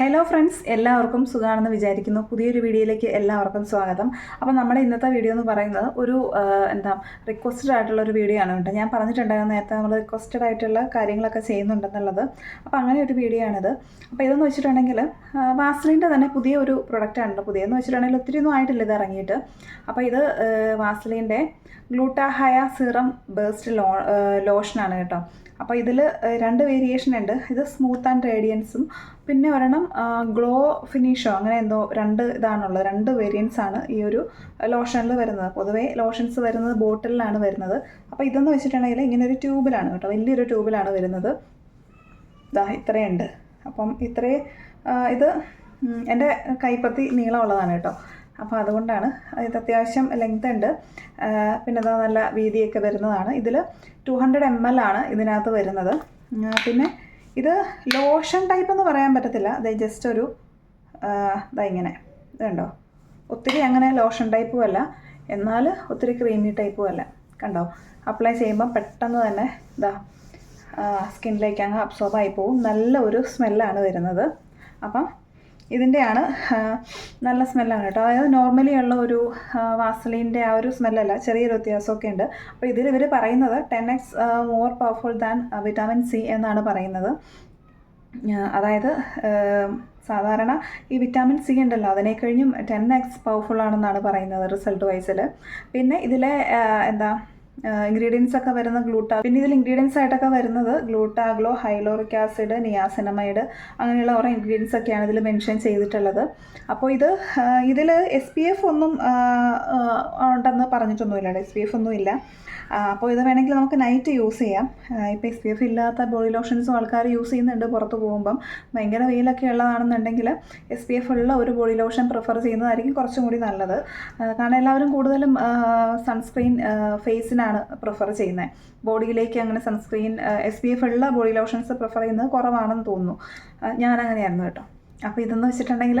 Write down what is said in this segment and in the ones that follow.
Hello friends എല്ലാവർക്കും സുഖമാണെന്ന് വിചാരിക്കുന്നു. പുതിയൊരു വീഡിയോയിലേക്ക് എല്ലാവർക്കും സ്വാഗതം. അപ്പോൾ നമ്മുടെ ഇന്നത്തെ വീഡിയോ എന്ന് പറയുന്നത് ഒരു എന്താ റിക്വസ്റ്റഡ് ആയിട്ടുള്ള ഒരു വീഡിയോ ആണ് കേട്ടോ. ഞാൻ പറഞ്ഞിട്ടുണ്ടായിരുന്നു നേരത്തെ നമ്മൾ റിക്വസ്റ്റഡ് ആയിട്ടുള്ള കാര്യങ്ങളൊക്കെ ചെയ്യുന്നുണ്ടെന്നുള്ളത്. അപ്പോൾ അങ്ങനെ ഒരു വീഡിയോ ആണിത്. അപ്പോൾ ഇതെന്ന് വെച്ചിട്ടുണ്ടെങ്കിൽ വാസ്ലിന്റെ തന്നെ പുതിയ ഒരു പ്രൊഡക്റ്റ് ആണല്ലോ പുതിയതെന്ന് വെച്ചിട്ടുണ്ടെങ്കിൽ ഒത്തിരി ഒന്നും ആയിട്ടില്ല ഇത് ഇറങ്ങിയിട്ട്. അപ്പോൾ ഇത് വാസ്ലിന്റെ ഗ്ലൂട്ടാഹയ സിറം ബേസ്ഡ് ലോ ലോഷനാണ് കേട്ടോ. അപ്പോൾ ഇതിൽ രണ്ട് വേരിയേഷൻ ഉണ്ട്. ഇത് സ്മൂത്ത് ആൻഡ് റേഡിയൻസും പിന്നെ ഒരെണ്ണം ഗ്ലോ ഫിനിഷോ അങ്ങനെ എന്തോ രണ്ട് ഇതാണുള്ളത്. രണ്ട് വേരിയൻസ് ആണ് ഈ ഒരു ലോഷനിൽ വരുന്നത്. പൊതുവേ ലോഷൻസ് വരുന്നത് ബോട്ടിലാണ് വരുന്നത്. അപ്പോൾ ഇതെന്ന് വെച്ചിട്ടുണ്ടെങ്കിൽ ഇങ്ങനെ ഒരു ട്യൂബിലാണ് കേട്ടോ. വലിയൊരു ട്യൂബിലാണ് വരുന്നത്. ഇതാ ഇത്രയുണ്ട്. അപ്പം ഇത്രേ ആ, ഇത് എന്റെ കൈപ്പത്തി നീളമുള്ളതാണ് കേട്ടോ. അപ്പോൾ അതുകൊണ്ടാണ് ഇത് അത്യാവശ്യം ലെങ്ത് ഉണ്ട്. പിന്നെ ഇതാ നല്ല വീതിയൊക്കെ വരുന്നതാണ്. ഇതിൽ ടു ഹൺഡ്രഡ് എം എൽ ആണ് ഇതിനകത്ത് വരുന്നത്. പിന്നെ ഇത് ലോഷൻ ടൈപ്പ് എന്ന് പറയാൻ പറ്റത്തില്ല. അത് ജസ്റ്റ് ഒരു ഇതാ ഇങ്ങനെ. ഇതുണ്ടോ ഒത്തിരി അങ്ങനെ ലോഷൻ ടൈപ്പും അല്ല. എന്നാൽ ഒത്തിരി ക്രീമി ടൈപ്പും അല്ല. കണ്ടോ? അപ്ലൈ ചെയ്യുമ്പോൾ പെട്ടെന്ന് തന്നെ ഇതാ സ്കിന്നിലേക്ക് അങ്ങ് അബ്സോർബ് ആയി പോവും. നല്ല ഒരു സ്മെല്ലാണ് വരുന്നത്. അപ്പം ഇതിന്റെയാണ് നല്ല സ്മെല്ലാണ് കേട്ടോ. അതായത് നോർമലി ഉള്ള ഒരു വാസലീന്റെ ആ ഒരു സ്മെല്ലല്ല ചെറിയൊരു വ്യത്യാസമൊക്കെ ഉണ്ട്. അപ്പോൾ ഇതിൽ ഇവർ പറയുന്നത് ten X more powerful than vitamin C എന്നാണ് പറയുന്നത്. അതായത് സാധാരണ ഈ വിറ്റാമിൻ സി ഉണ്ടല്ലോ അതിനെ കഴിഞ്ഞും ടെൻ എക്സ് പവർഫുൾ ആണെന്നാണ് പറയുന്നത് റിസൾട്ട് വൈസിൽ പിന്നെ ഇതിലെ എന്താ ഇൻഗ്രീഡിയൻസ് ഒക്കെ വരുന്ന ഗ്ലൂട്ടാ പിന്നെ ഇതിൽ ഇൻഗ്രീഡിയൻസ് ആയിട്ടൊക്കെ വരുന്നത് ഗ്ലൂട്ടാഗ്ലോ ഹൈലോറിക് ആസിഡ് നിയാസിനമൈഡ് അങ്ങനെയുള്ള കുറേ ഇൻഗ്രീഡിയൻസ് ഒക്കെയാണ് ഇതിൽ മെൻഷൻ ചെയ്തിട്ടുള്ളത്. അപ്പോൾ ഇത് ഇതിൽ എസ് പി എഫ് ഒന്നും ഉണ്ടെന്ന് പറഞ്ഞിട്ടൊന്നുമില്ല എസ് പി എഫ് ഒന്നും ഇല്ല. അപ്പോൾ ഇത് വേണമെങ്കിൽ നമുക്ക് നൈറ്റ് യൂസ് ചെയ്യാം. ഇപ്പോൾ എസ് പി എഫ് ഇല്ലാത്ത ബോഡി ലോഷൻസും ആൾക്കാർ യൂസ് ചെയ്യുന്നുണ്ട് പുറത്ത് പോകുമ്പം. ഭയങ്കര വെയിലൊക്കെ ഉള്ളതാണെന്നുണ്ടെങ്കിൽ എസ് പി എഫ് ഉള്ള ഒരു ബോഡി ലോഷൻ പ്രിഫർ ചെയ്യുന്നതായിരിക്കും കുറച്ചും കൂടി നല്ലത്. കാരണം എല്ലാവരും കൂടുതലും സൺസ്ക്രീൻ ഫേസിനാണ് പ്രിഫർ ചെയ്യുന്നത് ബോഡിയിലേക്ക് അങ്ങനെ സൺസ്ക്രീൻ എസ് പി എഫ് ഉള്ള ബോഡി ലോഷൻസ് പ്രിഫർ ചെയ്യുന്നത് കുറവാണെന്ന് തോന്നുന്നു. ഞാൻ ഞാനങ്ങനെയായിരുന്നു കേട്ടോ. അപ്പോൾ ഇതെന്ന് വെച്ചിട്ടുണ്ടെങ്കിൽ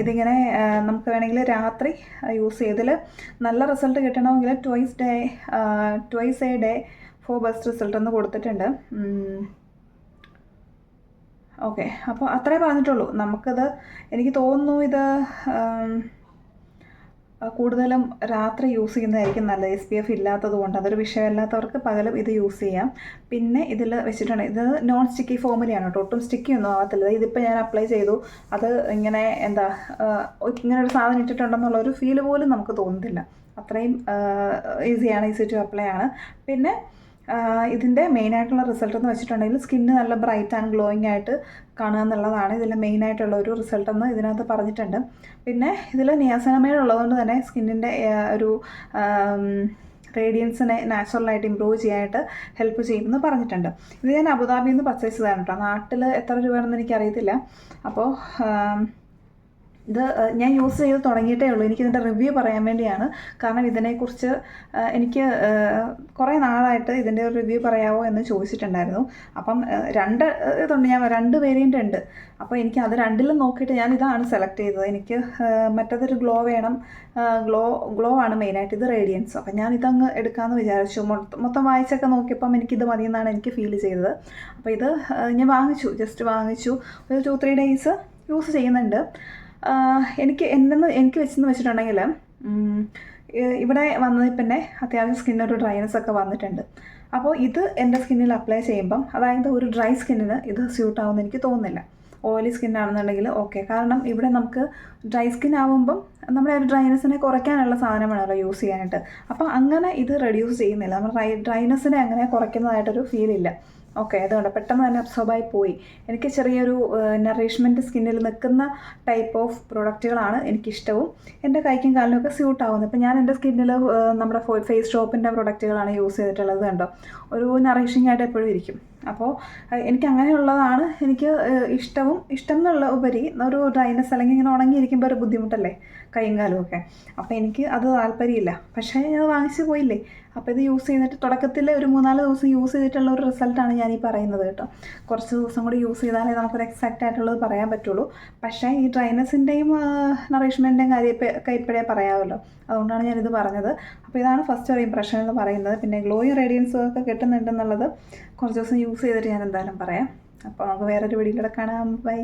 ഇതിങ്ങനെ നമുക്ക് വേണമെങ്കിൽ രാത്രി യൂസ് ചെയ്തതിൽ നല്ല റിസൾട്ട് കിട്ടണമെങ്കിൽ twice day twice a day for best result എന്ന് കൊടുത്തിട്ടുണ്ട്. ഓക്കെ അപ്പോൾ അത്രേ പറഞ്ഞിട്ടുള്ളൂ. നമുക്കത് എനിക്ക് തോന്നുന്നു ഇത് കൂടുതലും രാത്രി യൂസ് ചെയ്യുന്നതായിരിക്കും നല്ലത്. എസ് പി എഫ് ഇല്ലാത്തത് കൊണ്ട് അതൊരു വിഷയമല്ലാത്തവർക്ക് പകലും ഇത് യൂസ് ചെയ്യാം. പിന്നെ ഇതിൽ വെച്ചിട്ടുണ്ട്. ഇത് നോൺ സ്റ്റിക്കി ഫോമിലാണ് കേട്ടോ ഒട്ടും സ്റ്റിക്കി ഒന്നും ആവത്തില്ല. ഇതിപ്പോൾ ഞാൻ അപ്ലൈ ചെയ്തു. അത് ഇങ്ങനെ എന്താ ഇങ്ങനെ ഒരു സാധനം ഇട്ടിട്ടുണ്ടെന്നുള്ള ഒരു ഫീൽ പോലും നമുക്ക് തോന്നുന്നില്ല. അത്രയും ഈസിയാണ് ഈസി ടു അപ്ലൈ ആണ്. പിന്നെ ഇതിന്റെ മെയിനായിട്ടുള്ള റിസൾട്ട് എന്ന് വെച്ചിട്ടുണ്ടെങ്കിൽ സ്കിന്ന് നല്ല ബ്രൈറ്റ് ആൻഡ് ഗ്ലോയിങ് ആയിട്ട് കാണുക എന്നുള്ളതാണ്. ഇതിന്റെ മെയിനായിട്ടുള്ള ഒരു റിസൾട്ട് എന്ന് ഇതിനകത്ത് പറഞ്ഞിട്ടുണ്ട്. പിന്നെ ഇതിൽ നിയാസനമേഡ് ഉള്ളതുകൊണ്ട് തന്നെ സ്കിന്നിന്റെ ഒരു റേഡിയൻസിനെ നാച്ചുറലായിട്ട് ഇമ്പ്രൂവ് ചെയ്യാനായിട്ട് ഹെൽപ്പ് ചെയ്യുമെന്ന് പറഞ്ഞിട്ടുണ്ട്. ഇത് ഞാൻ അബുദാബിയിൽ നിന്ന് പർച്ചേസ് ചെയ്തതാണ് കേട്ടോ. നാട്ടിൽ എത്ര രൂപയാണെന്ന് എനിക്കറിയത്തില്ല. അപ്പോൾ ഇത് ഞാൻ യൂസ് ചെയ്ത് തുടങ്ങിയിട്ടേ ഉള്ളൂ. എനിക്കിതിന്റെ റിവ്യൂ പറയാൻ വേണ്ടിയാണ്. കാരണം ഇതിനെക്കുറിച്ച് എനിക്ക് കുറേ നാളായിട്ട് ഇതിന്റെ ഒരു റിവ്യൂ പറയാമോ എന്ന് ചോദിച്ചിട്ടുണ്ടായിരുന്നു. അപ്പം രണ്ട് ഇതുണ്ട് ഞാൻ രണ്ട് വേരിയന്റ് ഉണ്ട്. അപ്പോൾ എനിക്ക് അത് രണ്ടിലും നോക്കിയിട്ട് ഞാൻ ഇതാണ് സെലക്ട് ചെയ്തത്. എനിക്ക് മറ്റേതൊരു ഗ്ലോ വേണം. ഗ്ലോ ഗ്ലോ ആണ് മെയിനായിട്ട്. ഇത് റേഡിയൻസ്. അപ്പം ഞാൻ ഇതങ്ങ് എടുക്കാമെന്ന് വിചാരിച്ചു. മൊത്തം വായിച്ചൊക്കെ നോക്കിയപ്പം എനിക്കിത് മതിയെന്നാണ് എനിക്ക് ഫീൽ ചെയ്തത്. അപ്പോൾ ഇത് ഞാൻ വാങ്ങിച്ചു. ജസ്റ്റ് വാങ്ങിച്ചു. ഒരു ടു ത്രീ ഡേയ്സ് യൂസ് ചെയ്യുന്നുണ്ട്. എനിക്ക് എന്നെന്ന് എനിക്ക് വെച്ചെന്ന് വെച്ചിട്ടുണ്ടെങ്കിൽ ഇവിടെ വന്നതിൽ പിന്നെ അത്യാവശ്യം സ്കിന്നൊരു ഡ്രൈനെസ് ഒക്കെ വന്നിട്ടുണ്ട്. അപ്പോൾ ഇത് എന്റെ സ്കിന്നിൽ അപ്ലൈ ചെയ്യുമ്പം അതായത് ഒരു ഡ്രൈ സ്കിന്നിന് ഇത് സ്യൂട്ട് ആവുമെന്ന് എനിക്ക് തോന്നുന്നില്ല. ഓയിലി സ്കിൻ ആണെന്നുണ്ടെങ്കിൽ ഓക്കെ കാരണം ഇവിടെ നമുക്ക് ഡ്രൈ സ്കിൻ ആവുമ്പം നമ്മുടെ ഒരു ഡ്രൈനെസ്സിനെ കുറയ്ക്കാനുള്ള സാധനമാണല്ലോ യൂസ് ചെയ്യാനായിട്ട്. അപ്പോൾ അങ്ങനെ ഇത് റെഡ്യൂസ് ചെയ്യുന്നില്ല. നമ്മുടെ ഡ്രൈ ഡ്രൈനെസ്സിനെ അങ്ങനെ കുറയ്ക്കുന്നതായിട്ടൊരു ഫീൽ ഇല്ല. ഓക്കെ അതുകൊണ്ട് പെട്ടെന്ന് തന്നെ അബ്സോർബായി പോയി. എനിക്ക് ചെറിയൊരു നറിഷ്മെന്റ് സ്കിന്നിൽ നിൽക്കുന്ന ടൈപ്പ് ഓഫ് പ്രോഡക്റ്റുകളാണ് എനിക്കിഷ്ടവും. എന്റെ കൈക്കും കാലിനും ഒക്കെ സ്യൂട്ട് ആവുന്നത് ഇപ്പം ഞാൻ എന്റെ സ്കിന്നിൽ നമ്മുടെ ഫേസ് ഷോപ്പിന്റെ പ്രോഡക്റ്റുകളാണ് യൂസ് ചെയ്തിട്ടുള്ളത് കണ്ടോ? ഒരു നറിഷിംഗ് ആയിട്ട് എപ്പോഴും ഇരിക്കും. അപ്പോൾ എനിക്ക് അങ്ങനെയുള്ളതാണ് എനിക്ക് ഇഷ്ടവും ഇഷ്ടം എന്നുള്ള ഉപരി ഒരു ഡ്രൈനസ് അല്ലെങ്കിൽ ഇങ്ങനെ ഉണങ്ങിയിരിക്കുമ്പോൾ ഒരു ബുദ്ധിമുട്ടല്ലേ കൈയും കാലും ഒക്കെ. അപ്പോൾ എനിക്ക് അത് താല്പര്യമില്ല. പക്ഷേ ഞാൻ വാങ്ങിച്ചു പോയില്ലേ? അപ്പോൾ ഇത് യൂസ് ചെയ്തിട്ട് തുടക്കത്തിൽ ഒരു മൂന്നാൽ ദിവസം യൂസ് ചെയ്തിട്ടുള്ള ഒരു റിസൾട്ടാണ് ഞാൻ ഈ പറയുന്നത് കേട്ടോ. കുറച്ച് ദിവസം കൂടി യൂസ് ചെയ്താലേ നമുക്കൊരു എക്സാക്റ്റ് ആയിട്ടുള്ളത് പറയാൻ പറ്റുള്ളൂ. പക്ഷേ ഈ ഡ്രൈനസിന്റെയും നറിഷ്മെന്റിന്റെയും കാര്യം ഒക്കെ ഇപ്പോഴേ പറയാമല്ലോ അതുകൊണ്ടാണ് ഞാനിത് പറഞ്ഞത്. അപ്പോൾ ഇതാണ് ഫസ്റ്റ് ഒരു ഇമ്പ്രഷൻ എന്ന് പറയുന്നത്. പിന്നെ ഗ്ലോയും റേഡിയൻസും ഒക്കെ കിട്ടുന്നുണ്ടെന്നുള്ളത് കുറച്ച് ദിവസം യൂസ് ചെയ്തിട്ട് ഞാൻ എന്തായാലും പറയാം. അപ്പോൾ നമുക്ക് വേറൊരു വീഡിയോയിലൂടെ കാണാം. ബൈ